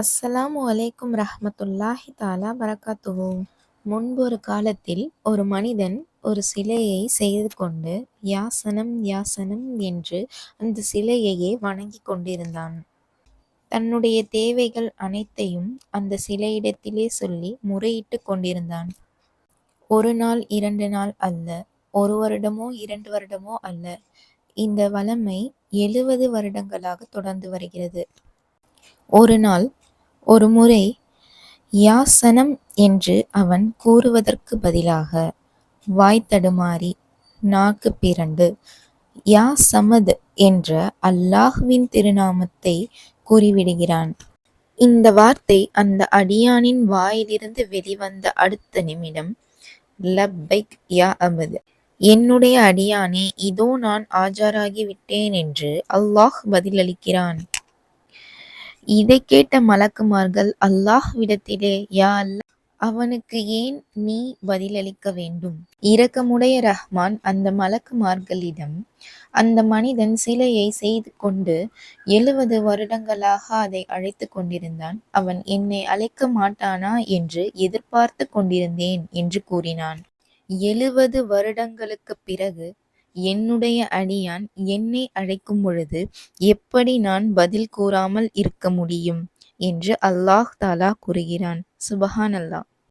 அஸ்ஸலாமு அலைக்கும் தாலா தஆலா முன்பு முன்பொரு காலத்தில் ஒரு மனிதன் ஒரு சிலையை செய்து கொண்டு யாசனம் யாசனம் என்று அந்த சிலையையே வணங்கிக் கொண்டிருந்தான். தன்னுடைய தேவைகள் அனைத்தையும் அந்த சிலையிடத்திலே சொல்லி முறையிட்டு கொண்டிருந்தான். ஒரு நாள் இரண்டு நாள் அல்ல ஒரு வருடமோ இரண்டு வருடமோ அல்ல இந்த வளமை எழுவது வருடங்களாக தொடர்ந்து வருகிறது. ஒரு நாள் ஒரு முறை யாசனம் என்று அவன் கூறுவதற்கு பதிலாக வாய் தடுமாறி நாக்கு பிறண்டு யா சமத் என்ற அல்லாஹுவின் திருநாமத்தை கூறிவிடுகிறான். இந்த வார்த்தை அந்த அடியானின் வாயிலிருந்து வெளிவந்த அடுத்த நிமிடம் லப்பைக் யா அமது என்னுடைய அடியானே இதோ நான் ஆஜராகி விட்டேன் என்று அல்லாஹ் பதிலளிக்கிறான். இதை கேட்ட மலக்குமார்கள் அல்லாஹ்விடத்திலே யா அல்லா அவனுக்கு ஏன் நீ பதிலளிக்க வேண்டும்? இரக்கமுடைய ரஹ்மான் அந்த மலக்குமார்களிடம் அந்த மனிதன் சிலையை செய்து கொண்டு எழுவது வருடங்களாக அதை அழைத்து கொண்டிருந்தான். அவன் என்னை அழைக்க மாட்டானா என்று எதிர்பார்த்து கொண்டிருந்தேன் என்று கூறினான். எழுவது வருடங்களுக்கு பிறகு என்னுடைய அடியான் என்னை அழைக்கும் பொழுது எப்படி நான் பதில் கூறாமல் இருக்க முடியும்? என்று அல்லாஹ் தாலா கூறுகிறான். சுபஹான் அல்லாஹ்